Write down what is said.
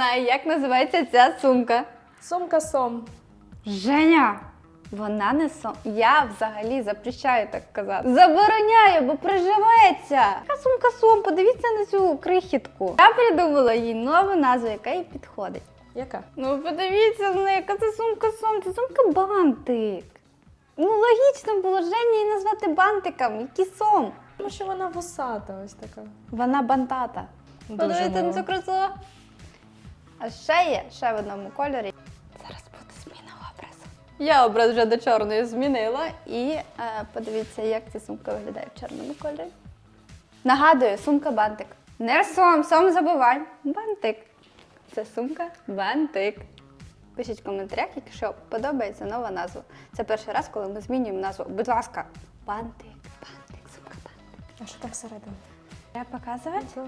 знає, як називається ця сумка. Сумка сом. Женя! Вона не сом. Я взагалі запрещаю так казати. Забороняю, бо приживеться. Яка сумка сом? Подивіться на цю крихітку. Я придумала їй нову назву, яка їй підходить. Яка? Ну подивіться на неї, яка це сумка сом, це сумка бантик. Ну, логічно було Жені її назвати бантиком, який сом. Тому що вона вусата ось така. Вона бантата. Подивіться на цю красу. А ще є ще в одному кольорі. Зараз буде зміна образу. Я образ вже до чорної змінила. І е, подивіться, як ця сумка виглядає в чорному кольорі. Нагадую, сумка бантик. Не сом, сом забувай. Бантик. Це сумка бантик. Пишіть в коментарях, якщо подобається нова назва. Це перший раз, коли ми змінюємо назву. Будь ласка, бантик, бантик, сумка бантик. А що так всередині? Треба показувати?